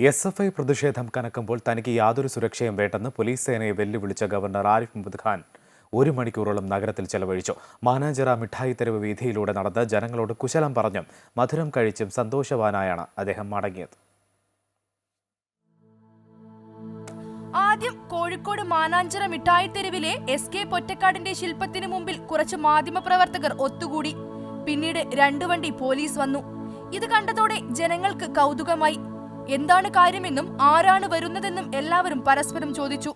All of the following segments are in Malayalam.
എസ് എഫ് ഐ പ്രതിഷേധം കനക്കുമ്പോൾ തനിക്ക് യാതൊരു സുരക്ഷയും വേണ്ടെന്ന് പോലീസ് സേനയെ വെല്ലുവിളിച്ച ഗവർണർ ആരിഫ് മുഹമ്മദ് ഖാൻ ഒരു മണിക്കൂറോളം നഗരത്തിൽ ചെലവഴിച്ചു. മാനാഞ്ചിറ മിഠായി തെരുവ് വീഥിയിലൂടെ നടന്ന് ജനങ്ങളോട് കുശലം പറഞ്ഞും. മധുരം കഴിച്ചും സന്തോഷവാനായാണ് അദ്ദേഹം മടങ്ങിയത്. ആദ്യം കോഴിക്കോട് മാനാഞ്ചിറ മിഠായി തെരുവിലെ എസ് കെ പൊറ്റക്കാടിന്റെ ശില്പത്തിന് മുമ്പിൽ കുറച്ച് മാധ്യമപ്രവർത്തകർ ഒത്തുകൂടി. പിന്നീട് രണ്ടു വണ്ടി പോലീസ് വന്നു. ഇത് കണ്ടതോടെ ജനങ്ങൾക്ക് കൗതുകമായി. എന്താണ് കാര്യമെന്നും ആരാണ് വരുന്നതെന്നും എല്ലാവരും പരസ്പരം ചോദിച്ചു.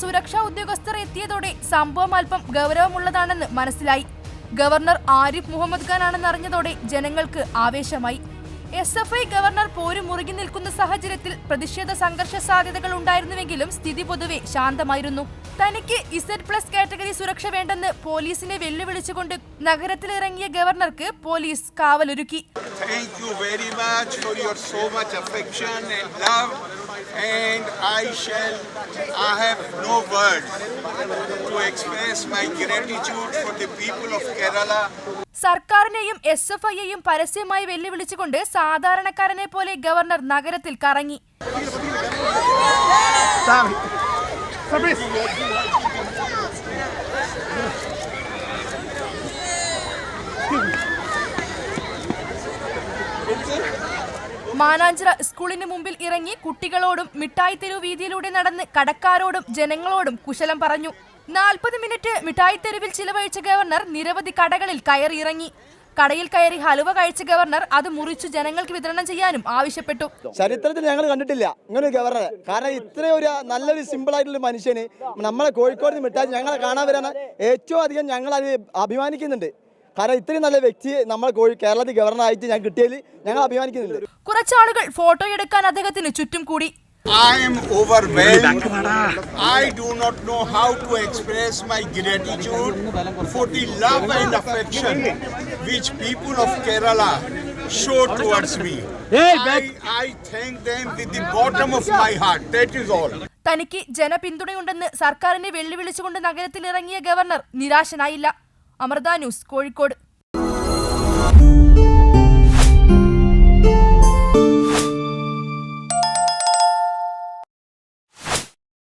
സുരക്ഷാ ഉദ്യോഗസ്ഥർ എത്തിയതോടെ സംഭവം അല്പം ഗൗരവമുള്ളതാണെന്ന് മനസ്സിലായി. ഗവർണർ ആരിഫ് മുഹമ്മദ് ഖാൻ ആണെന്നറിഞ്ഞതോടെ ജനങ്ങൾക്ക് ആവേശമായി. എസ് എഫ് ഐ ഗവർണർ പോരും മുറുകി നിൽക്കുന്ന സാഹചര്യത്തിൽ പ്രതിഷേധ സംഘർഷ സാധ്യതകൾ ഉണ്ടായിരുന്നുവെങ്കിലും സ്ഥിതി പൊതുവെ ശാന്തമായിരുന്നു തനിക്ക് ഇസഡ് പ്ലസ് കാറ്റഗറി സുരക്ഷ വേണ്ടെന്ന് പോലീസിനെ വെല്ലുവിളിച്ചുകൊണ്ട് നഗരത്തിലിറങ്ങിയ ഗവർണർക്ക് പോലീസ് കാവലൊരുക്കി. And I shall, I have no words to express my gratitude for the people of Kerala. സർക്കാരിനെയും എസ് എഫ് ഐയെയും പരസ്യമായി വെല്ലുവിളിച്ചുകൊണ്ട് സാധാരണക്കാരനെ പോലെ ഗവർണർ നഗരത്തിൽ കറങ്ങി. മാനാഞ്ചിറ സ്കൂളിന് മുമ്പിൽ ഇറങ്ങി കുട്ടികളോടും മിഠായി തെരുവ് വീതിയിലൂടെ നടന്ന് കടക്കാരോടും ജനങ്ങളോടും കുശലം പറഞ്ഞു. നാൽപ്പത് മിനിറ്റ് മിഠായി തെരുവിൽ ചിലവഴിച്ച ഗവർണർ നിരവധി കടകളിൽ കയറിയിറങ്ങി. കടയിൽ കയറി ഹലുവ കഴിച്ച ഗവർണർ അത് മുറിച്ചു ജനങ്ങൾക്ക് വിതരണം ചെയ്യാനും ആവശ്യപ്പെട്ടു. ചരിത്രത്തിൽ ഞങ്ങൾ കണ്ടിട്ടില്ല. ഇങ്ങനെ ഒരു ഗവർണറെ. കാരണം ഇത്രയും ഒരു നല്ലൊരു സിമ്പിൾ ആയിട്ടുള്ള മനുഷ്യന് നമ്മളെ കോഴിക്കോട് മിഠായി ഞങ്ങളെ കാണാൻ വരാൻ ഏറ്റവും അധികം ഞങ്ങൾ അത് അഭിമാനിക്കുന്നുണ്ട്. കാരണം ഇത്രയും നല്ല വ്യക്തി നമ്മൾ കോഴി കേരളത്തിൽ ഗവർണറായിട്ട് ഞാൻ കിട്ടിയതിൽ ഞങ്ങൾ അഭിമാനിക്കുന്നുണ്ട്. കുറച്ചാളുകൾ ഫോട്ടോ എടുക്കാൻ അദ്ദേഹത്തിന് ചുറ്റും കൂടി. I am overwhelmed. I do not know how to express my gratitude for the love and affection which people of Kerala show towards me. I, I thank them with the bottom of my heart. That is all. തനിക്ക് ജനപിന്തുണയുണ്ടെന്ന് സർക്കാരിനെ വെല്ലുവിളിച്ചുകൊണ്ട് നഗരത്തിലിറങ്ങിയ ഗവർണർ നിരാശനായില്ല അമൃത ന്യൂസ് കോഴിക്കോട്